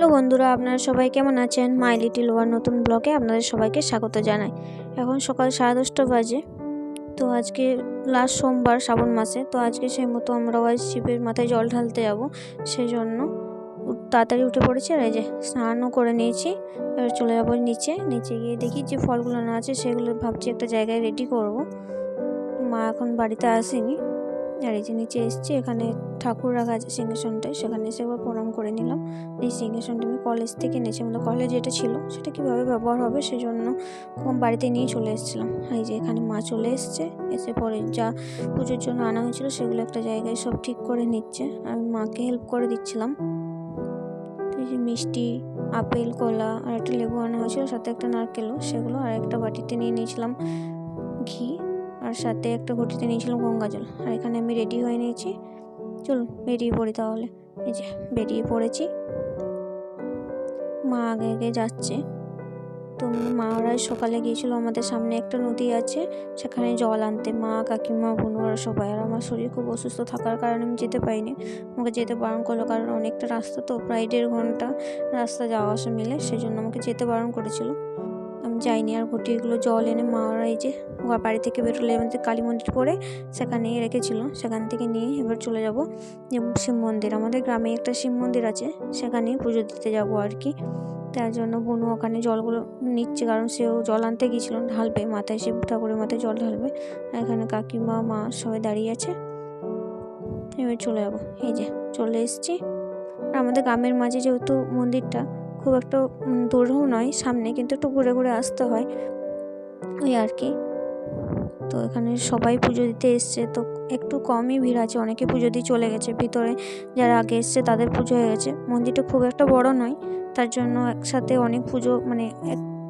Hello বন্ধুরা, আপনারা সবাই কেমন আছেন? মাই লিটিল ওয়ার নতুন ব্লগে আপনাদের সবাইকে স্বাগত জানাই। এখন সকাল সাড়ে দশটা বাজে। তো আজকে লাস্ট সোমবার শ্রাবণ মাসে, তো আজকে সেই মতো আমরা আজ শিবের মাথায় জল ঢালতে যাব। সেই জন্য তাড়াতাড়ি উঠে পড়েছি আর এই যে স্নানও করে নিয়েছি। এবার চলে যাব নিচে। নিচে গিয়ে দেখি যে ফলগুলো না আছে, সেগুলো ভাবছি একটা জায়গায় রেডি করব। মা এখন বাড়িতে আসেনি। আর এই যে নিচে এসেছি, এখানে ঠাকুর রাখা আছে সিংহাসনটায়, সেখানে এসে একবার প্রণাম করে নিলাম। এই সিংহাসনটা আমি কলেজ থেকে এনেছি আমাদের কলেজ যেটা ছিল, সেটা কীভাবে ব্যবহার হবে সেজন্য বাড়িতে নিয়ে চলে এসেছিলাম। এই যে এখানে মা চলে এসছে, এসে পরে যা পুজোর জন্য আনা হয়েছিল সেগুলো একটা জায়গায় সব ঠিক করে নিচ্ছে। আমি মাকে হেল্প করে দিচ্ছিলাম। এই যে মিষ্টি, আপেল, কলা আর একটা লেবু আনা হয়েছিল, সাথে একটা নারকেলও, সেগুলো আর একটা বাটিতে নিয়ে নিয়েছিলাম ঘি। আর সাথে একটা ঘটিতে নিয়েছিলাম গঙ্গা জল। আর এখানে আমি রেডি হয়ে নিয়েছি। চলুন, বেরিয়ে পড়ি তাহলে। এই যে, বেরিয়ে পড়েছি। মা আগে আগে যাচ্ছে। তো মা ওরা সকালে গিয়েছিল, আমাদের সামনে একটা নদী আছে, সেখানে জল আনতে। মা, কাকিমা, বোন বোনরা সবাই। আর আমার শরীর খুব অসুস্থ থাকার কারণে আমি যেতে পারিনি। আমাকে যেতে বারণ করল, কারণ অনেকটা রাস্তা তো, প্রায় দেড় ঘণ্টা রাস্তা যাওয়া আসা মিলে, সেজন্য আমাকে যেতে বারণ করেছিল। আমি যাইনি আর ঘটিগুলো জল এনে মা ওরা এই যে ওর বাড়ি থেকে বেরোলে আমাদের কালী মন্দির পড়ে সেখানেই রেখেছিল। সেখান থেকে নিয়ে এবার চলে যাব শিব মন্দির। আমাদের গ্রামে একটা শিব মন্দির আছে, সেখানেই পুজো দিতে যাব আর কি। তার জন্য বুনু ওখানে জলগুলো নিচ্ছে, কারণ সেও জল আনতে গিয়েছিল, ঢালবে, মাথায় শিব ঠাকুরের মাথায় জল ঢালবে। এখানে কাকিমা, মা সবাই দাঁড়িয়ে আছে। এবার চলে যাব। এই যে চলে এসেছি। আমাদের গ্রামের মাঝে যেহেতু মন্দিরটা খুব একটা দূরেও নয়, সামনে, কিন্তু একটু ঘুরে ঘুরে আসতে হয়। ওই আর কি। তো এখানে সবাই পুজো দিতে এসছে। তো একটু কমই ভিড় আছে। অনেকে পুজো দিয়ে চলে গেছে। ভিতরে যারা আগে এসছে তাদের পুজো হয়ে গেছে। মন্দিরটা খুব একটা বড় নয়। তার জন্য একসাথে অনেক পুজো মানে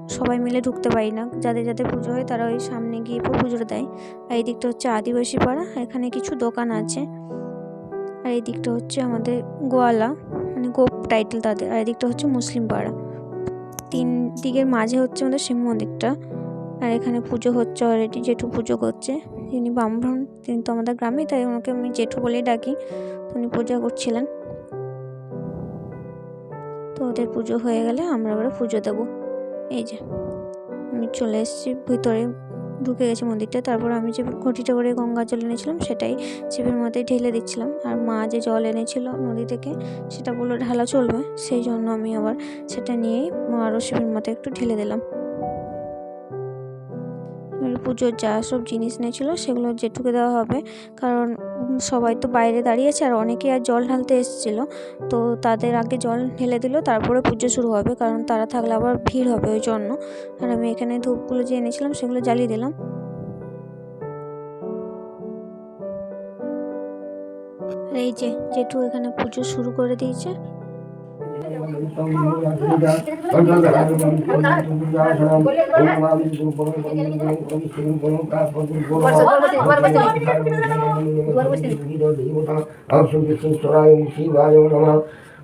সবাই মিলে ঢুকতে পারি না। যাদের যাদের পুজো হয় তারা ওই সামনে গিয়ে পুজোটা দেয়। আর এই দিকটা হচ্ছে আদিবাসী পাড়া। এখানে কিছু দোকান আছে। আর এই দিকটা হচ্ছে আমাদের গোয়ালা। মানে গোপ টাইটেল তাদের। আর এই দিকটা হচ্ছে মুসলিম পাড়া। তিন দিকের মাঝে হচ্ছে আমাদের শিব মন্দিরটা। আর এখানে পুজো হচ্ছে অলরেডি জেঠু পুজো করছে। তিনি ব্রাহ্মণ, তিনি তো আমাদের গ্রামে, তাই ওনাকে আমি জেঠু বলেই ডাকি। উনি পূজা করছিলেন। তো ওদের পুজো হয়ে গেলে আমরা এবারে পুজো দেবো। এই যে, আমি চলে এসেছি, ভিতরে ঢুকে গেছি মন্দিরটা। তারপর আমি যে ঘটিটা করে গঙ্গা জল এনেছিলাম, সেটাই শিবের মাথায় ঢেলে দিচ্ছিলাম। আর মা যে জল এনেছিল নদী থেকে, সেটা বলল ঢালা চলবে। সেই জন্য আমি আবার সেটা নিয়েই আরও শিবের মাথায় একটু ঢেলে দিলাম। পুজোর যা সব জিনিস নিয়েছিল সেগুলো জেঠুকে দেওয়া হবে। কারণ সবাই তো বাইরে দাঁড়িয়েছে আর অনেকে আর জল ঢালতে এসেছিল। তো তাদের আগে জল ঢেলে দিল, তারপরে পুজো শুরু হবে। কারণ তারা থাকলে আবার ভিড় হবে ওই জন্য। আর আমি এখানে ধূপগুলো যে এনেছিলাম সেগুলো জ্বালিয়ে দিলাম। এই যে, জেঠু এখানে পুজো শুরু করে দিয়েছে।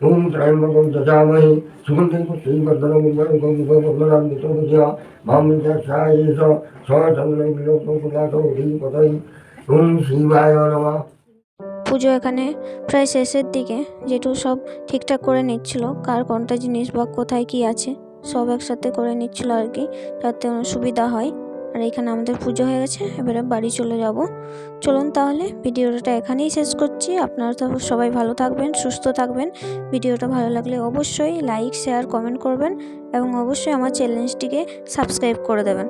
ओम त्रयंबकं दशामहि सुगन्धिं पुष्टिवर्धनं मुर्गं मुर्गं मित्रविजया मामिन्द्राक्षायेष सचन्द्रं विलोकं कुलातो धीपतै ओम शिवाय नमः পুজো এখানে প্রায় শেষের দিকে। যেটু সব ঠিকঠাক করে নিচ্ছিল। কার কোনটা জিনিস বা কোথায় কি আছে, সব একসাথে করে নিচ্ছিল আর কি, যাতে সুবিধা হয়। আর এখানে আমাদের পুজো হয়ে গেছে, এবারে বাড়ি চলে যাব। চলুন তাহলে, ভিডিওটা এখানেই শেষ করছি। আপনারা তো সবাই ভালো থাকবেন, সুস্থ থাকবেন। ভিডিওটা ভালো লাগলে অবশ্যই লাইক, শেয়ার, কমেন্ট করবেন এবং অবশ্যই আমার চ্যালেঞ্জটিকে সাবস্ক্রাইব করে দেবেন।